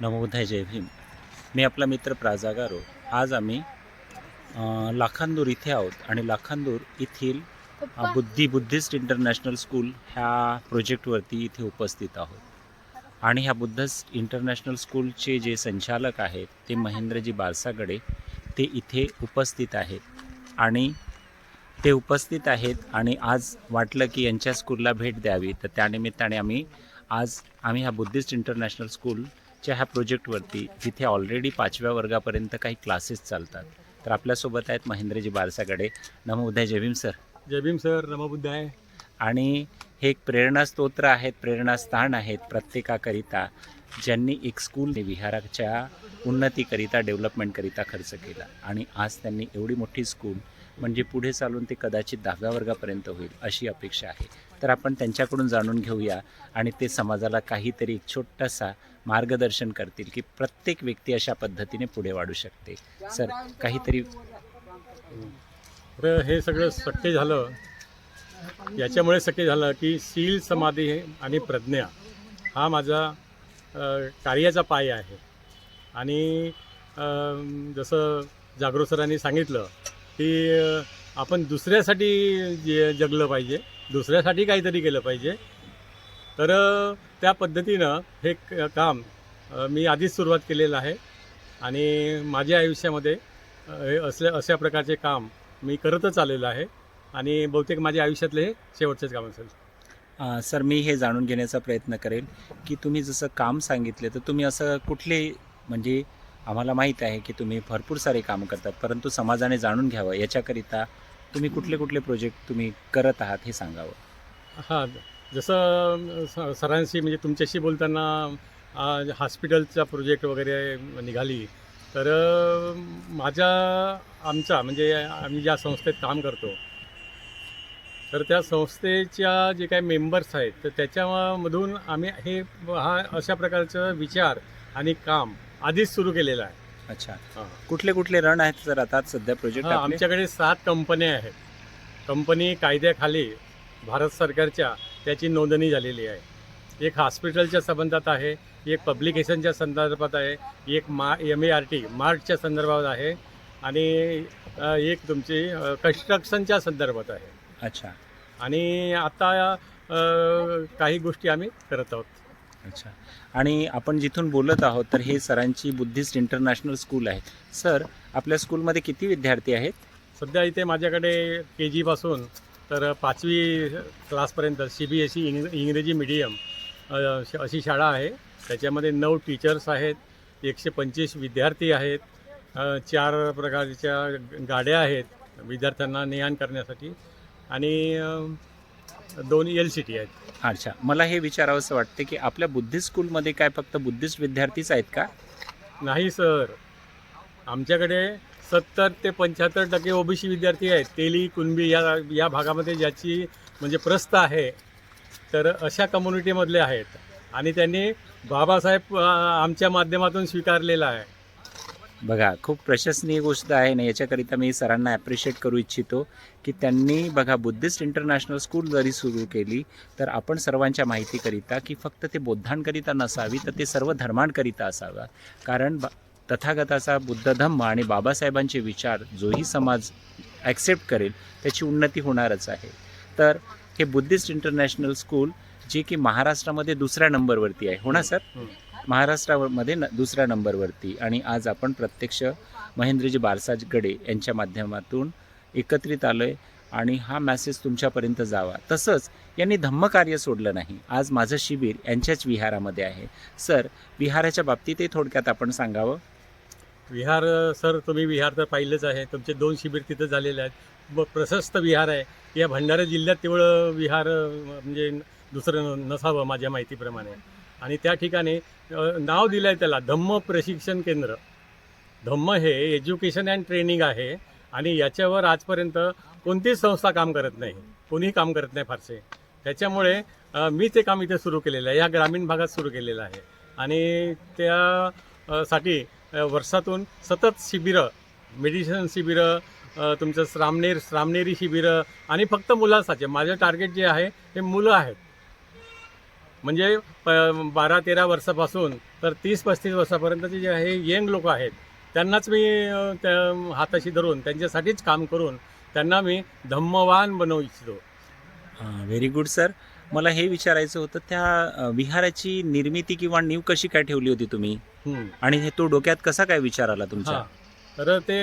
नमोदय जय भीम. मी आपला मित्र प्राजागारो. आज आम्ही लाखांदूर इथे आहोत आणि लाखांदूर येथील बुद्धी बुद्धिस्ट इंटरनॅशनल स्कूल ह्या प्रोजेक्टवरती इथे उपस्थित आहोत. आणि ह्या बुद्धिस्ट इंटरनॅशनल स्कूलचे जे संचालक आहेत ते महेंद्रजी बारसागडे ते इथे उपस्थित आहेत. आणि ते उपस्थित आहेत आणि आज वाटलं की यांच्या स्कूलला भेट द्यावी. तर त्यानिमित्ताने आम्ही आज आम्ही ह्या बुद्धिस्ट इंटरनॅशनल स्कूलच्या ह्या प्रोजेक्टवरती जिथे ऑलरेडी पाचव्या वर्गापर्यंत काही क्लासेस चालतात. तर आपल्यासोबत आहेत महेंद्रजी बारसागडे. नमो उदय. जय भीम सर जय भीम सर नमबुद्धाय आणि हे एक प्रेरणास्तोत्र आहेत प्रेरणास्थान आहेत प्रत्येकाकरिता ज्यांनी एक स्कूल विहाराच्या उन्नतीकरिता डेव्हलपमेंटकरिता खर्च केला. आणि आज त्यांनी एवढी मोठी स्कूल म्हणजे पुढे चालून ते कदाचित दहाव्या वर्गापर्यंत होईल अशी अपेक्षा आहे. तर आपण त्यांच्याकडून जाणून घेऊया आणि ते समाजाला काहीतरी एक छोटासा मार्गदर्शन करतील की प्रत्येक व्यक्ती अशा पद्धतीने पुढे वाढू शकते. सर काहीतरी तर हे सगळं शक्य झालं. याच्यामुळे शक्य झालं की शील समाधी आणि प्रज्ञा हा माझा कार्याचा पाय आहे. आणि जसं जागरूक सरांनी सांगितलं की आपण दुसऱ्यासाठी जे जगलं पाहिजे दुसऱ्यासाठी काहीतरी केलं पाहिजे. तर त्या पद्धतीनं हे काम मी आधीच सुरुवात केलेलं आहे. आणि माझ्या आयुष्यामध्ये हे असल्या अशा प्रकारचे काम मी करतच आलेलो आहे. आणि बहुतेक माझ्या आयुष्यातले हे शेवटचेच काम असेल. सर मी हे जाणून घेण्याचा प्रयत्न करेल की तुम्ही जसं काम सांगितले तर तुम्ही असं कुठले म्हणजे आम्हाला माहीत आहे की तुम्ही भरपूर सारे काम करतात परंतु समाजाने जाणून घ्यावं. याच्याकरिता तुम्ही कुठले कुठले प्रोजेक्ट तुम्ही करत आहात हे सांगावं. हां जसं स- सरांशी म्हणजे तुमच्याशी बोलताना हॉस्पिटलचा प्रोजेक्ट वगैरे निघाली तर माझ्या आमचा म्हणजे आम्ही ज्या संस्थेत काम करतो तर त्या संस्थेच्या जे काही मेंबर्स आहेत तर त्याच्यामधून आम्ही हे हा अशा प्रकारचं विचार आणि काम आधीच सुरू केलेलं आहे. अच्छा. हां. कुठले कुठले रन आहेत सर आता सध्या प्रोजेक्ट हा, आमच्याकडे सात कंपन्या आहेत. कंपनी कायद्याखाली भारत सरकारच्या त्याची नोंदणी झालेली आहे. एक हॉस्पिटलच्या संबंधात आहे एक पब्लिकेशनच्या संदर्भात आहे एक मा एम ए आर टी मार्टच्या संदर्भात आहे आणि अ, एक तुमची कन्स्ट्रक्शनच्या संदर्भात आहे. अच्छा. आणि आता अ, काही गोष्टी आम्ही करत आहोत. अच्छा आणि आपण जिथून बोलत आहोत तर हे सरांची बुद्धिस्ट इंटरनॅशनल स्कूल आहे सर आपल्या स्कूलमध्ये किती विद्यार्थी आहेत सध्या इथे माझ्याकडे के जीपासून तर पाचवी क्लासपर्यंत सी बी एस ई इंग इंग्रजी मिडियम श- अशी शाळा आहे त्याच्यामध्ये नऊ टीचर्स आहेत एकशे पंचवीस विद्यार्थी आहेत चार प्रकारच्या गाड्या आहेत विद्यार्थ्यांना ने आण करण्यासाठी आणि दोन एल सी टी आहेत. अच्छा. मला हे विचारावंसं वाटते की आपल्या बुद्धिस्ट स्कूलमध्ये काय फक्त बुद्धिस्ट विद्यार्थीच आहेत का? नाही सर. आमच्याकडे सत्तर ते पंच्याहत्तर टक्के ओबीसी विद्यार्थी आहेत. तेली कुणबी या या भागामध्ये ज्याची म्हणजे प्रस्थ आहे तर अशा कम्युनिटीमधले आहेत. आणि त्यांनी बाबासाहेब अ, आमच्या माध्यमातून स्वीकारलेला आहे. बघा खूप प्रशंसनीय गोष्ट आहे ना याच्याकरिता मी सरांना ॲप्रिशिएट करू इच्छितो की त्यांनी बघा बुद्धिस्ट इंटरनॅशनल स्कूल जरी सुरू केली तर आपण सर्वांच्या माहितीकरिता की फक्त ते बौद्धांकरिता नसावी तर ते सर्व धर्मांकरिता असावा. कारण ब- तथागताचा बुद्ध धम्म आणि बाबासाहेबांचे विचार जोही समाज ॲक्सेप्ट करेल त्याची उन्नती होणारच आहे. तर हे बुद्धिस्ट इंटरनॅशनल स्कूल जे की महाराष्ट्रामध्ये दुसऱ्या नंबरवरती आहे. हो ना सर? हो. महाराष्ट्रामध्ये न दुसऱ्या नंबरवरती. आणि आज आपण प्रत्यक्ष महेंद्रजी बारसाजगडे यांच्या माध्यमातून एकत्रित आलो आहे आणि हा मॅसेज तुमच्यापर्यंत जावा. तसंच यांनी धम्मकार्य सोडलं नाही. आज माझं शिबिर यांच्याच विहारामध्ये आहे. सर विहाराच्या बाबतीतही थोडक्यात आपण सांगावं? विहार सर तुम्ही विहार तर पाहिलंच आहे. तुमचे दोन शिबिर तिथं झालेले आहेत. ब प्रशस्त विहार आहे. या भंडारा जिल्ह्यात तेवढं विहार म्हणजे दुसरं न- नसावं माझ्या माहितीप्रमाणे. आणि त्या ठिकाणी नाव दिलं आहे त्याला धम्म प्रशिक्षण केंद्र. धम्म हे एज्युकेशन अँड ट्रेनिंग आहे आणि याच्यावर आजपर्यंत कोणतीच संस्था काम करत नाही कोणीही काम करत नाही फारसे. त्याच्यामुळे मी ते काम इथे सुरू केलेलं आहे या ग्रामीण भागात सुरू केलेलं आहे. आणि त्यासाठी वर्षातून सतत शिबिरं मेडिटेशन शिबिरं तुमचं श्रामनेर श्रामनेरी शिबिरं आणि फक्त मुलांसाठी. माझं टार्गेट जे आहे हे मुलं आहेत. म्हणजे प बारा तेरा वर्षापासून तर तीस पस्तीस वर्षापर्यंतचे जे आहे यंग लोक आहेत त्यांनाच मी त्या हाताशी धरून त्यांच्यासाठीच काम करून त्यांना मी धम्मवान बनवू इच्छितो. व्हेरी गुड सर मला हे विचारायचं होतं त्या विहाराची निर्मिती किंवा नीव कशी काय ठेवली होती तुम्ही. आणि हे तो डोक्यात कसा काय विचार आला तुमच्या? हां. तर ते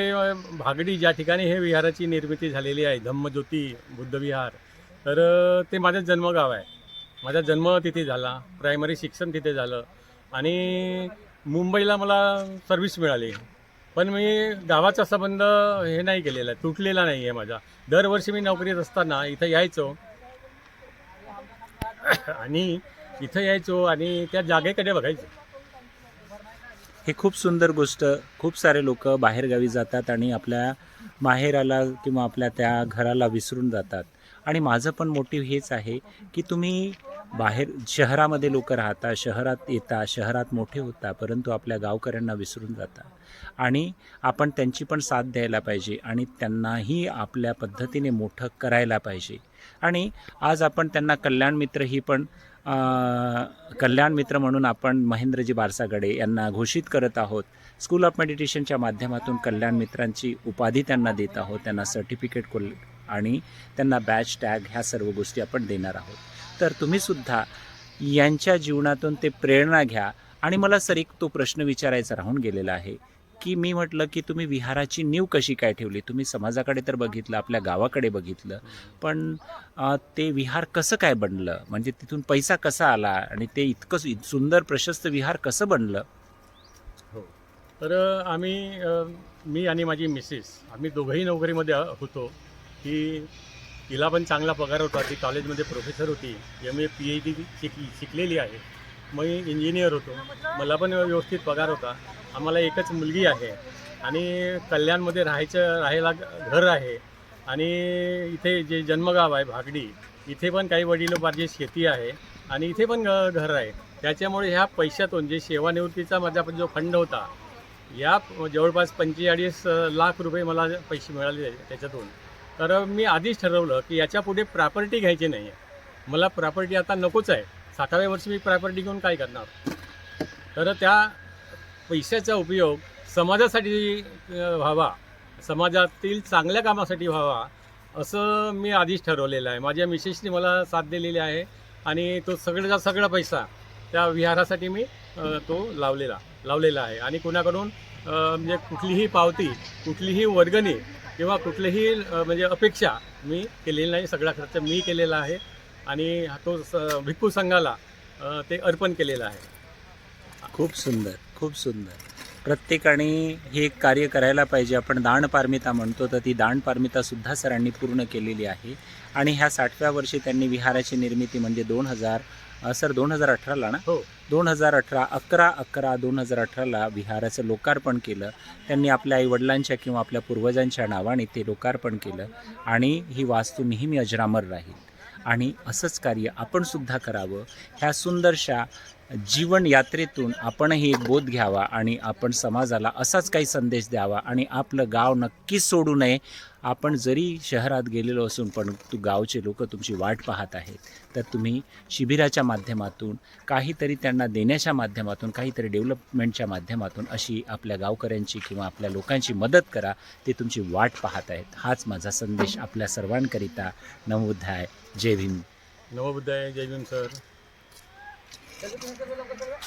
भागडी ज्या ठिकाणी हे विहाराची निर्मिती झालेली आहे धम्मज्योती बुद्धविहार तर ते माझं जन्मगाव आहे. माझा जन्म तिथे झाला प्रायमरी शिक्षण तिथे झालं आणि मुंबईला मला सर्व्हिस मिळाली. पण मी गावाचा संबंध हे नाही केलेला तुटलेला नाही आहे माझा. दरवर्षी मी नोकरीत असताना इथं यायचो. आणि इथं यायचो आणि त्या जागेकडे बघायचो. हे खूप सुंदर गोष्ट खूप सारे लोक बाहेरगावी जातात आणि आपल्या माहेराला किंवा आपल्या त्या घराला विसरून जातात. आणि माझं पण मोटिव्ह हेच आहे की तुम्ही बाहेर शहरामध्ये लोक राहता शहरात येता शहरात मोठे होता परंतु आपल्या गावकऱ्यांना विसरून जाता आणि आपण त्यांची पण साथ द्यायला पाहिजे आणि त्यांनाही आपल्या पद्धतीने मोठं करायला पाहिजे. आणि आज आपण त्यांना कल्याण मित्र ही पण कल्याण मित्र म्हणून आपण महेंद्रजी बारसागडे यांना घोषित करत आहोत. स्कूल ऑफ मेडिटेशनच्या माध्यमातून कल्याण मित्रांची उपाधी त्यांना देत आहोत. त्यांना सर्टिफिकेट कोल आणि त्यांना बॅच टॅग ह्या सर्व गोष्टी आपण देणार आहोत. तर तुम्हीसुद्धा यांच्या जीवनातून ते प्रेरणा घ्या. आणि मला सर एक तो प्रश्न विचारायचा राहून गेलेला आहे की मी म्हटलं की तुम्ही विहाराची नीव कशी काय ठेवली? तुम्ही समाजाकडे तर बघितलं आपल्या गावाकडे बघितलं पण ते विहार कसं काय बनलं? म्हणजे तिथून पैसा कसा आला? आणि ते इतकं सुंदर प्रशस्त विहार कसं बनलं? हो. तर आम्ही मी आणि माझी मिसेस आम्ही दोघंही नोकरीमध्ये होतो की तिला पण चांगला पगार होता. ती कॉलेजमध्ये प्रोफेसर होती. M A P H D शिकली शिकलेली आहे. मी इंजिनियर होतो. मला पण व्यवस्थित पगार होता. आम्हाला एकच मुलगी आहे. आणि कल्याणमध्ये राहायचं राहायला घर आहे. आणि इथे जे जन्मगाव आहे भागडी इथे पण काही वडिलोपार्जी शेती आहे. आणि इथे पण घ- घर आहे. त्याच्यामुळे ह्या पैशातून जे सेवानिवृत्तीचा माझा जो फंड होता या जवळपास पंचेचाळीस लाख रुपये मला पैसे मिळाले त्याच्यातून. तर मी आधीच ठरवलं की याच्यापुढे प्रॉपर्टी घ्यायची नाही आहे मला प्रॉपर्टी आता नकोच आहे. साठाव्या वर्षी मी प्रॉपर्टी घेऊन काय करणार? तर त्या पैशाचा उपयोग समाजासाठी व्हावा. समाजातील चांगल्या कामासाठी व्हावा असं मी आधीच ठरवलेलं आहे. माझ्या मिसेसने मला साथ दिलेली आहे आणि तो सगळ्याचा सगळा पैसा त्या विहारासाठी मी तो लावलेला लावलेला आहे. आणि कोणाकडून म्हणजे कुठलीही पावती कुठलीही वर्गणी किंवा कुठलीही म्हणजे अपेक्षा मी केलेली नाही. सगळा खर्च मी केलेला आहे आणि तो स- भिक्खू संघाला अ, ते अर्पण केलेलं आहे. खूप सुंदर खूप सुंदर. प्रत्येकाने हे कार्य करायला पाहिजे. आपण दानपारमिता म्हणतो तर ती दानपारमिता सुद्धा सरांनी पूर्ण केलेली आहे. आणि ह्या साठव्या वर्षी त्यांनी विहाराची निर्मिती म्हणजे दोन हजार सर दोन हजार अठराला ना? हो. दोन हजार अठरा अकरा अकरा दोन हजार अठराला विहाराचं लोकार्पण केलं. त्यांनी आपल्या आईवडिलांच्या किंवा आपल्या पूर्वजांच्या नावाने ते लोकार्पण केलं. आणि ही वास्तू नेहमी अजरामर राहील. आणि असंच कार्य आपण सुद्धा करावं. ह्या सुंदरशा जीवन यात्रेतून आपणही एक बोध घ्यावा आणि आपण समाजाला असाच काही संदेश द्यावा आणि आपलं गाव नक्कीच सोडू नये. आपण जरी शहरात गेलेलो असून पण तू गावचे लोक तुमची वाट पाहत आहेत तर तुम्ही शिबिराच्या माध्यमातून काहीतरी त्यांना देण्याच्या माध्यमातून काहीतरी डेव्हलपमेंटच्या माध्यमातून अशी आपल्या गावकऱ्यांची किंवा आपल्या लोकांची मदत करा ते तुमची वाट पाहत आहेत. हाच माझा संदेश आपल्या सर्वांकरिता. नमोध्याय जय भीम. नवबुद्धाय जय भीम सर. চলবে তুমি চলবে লোকটা চলবে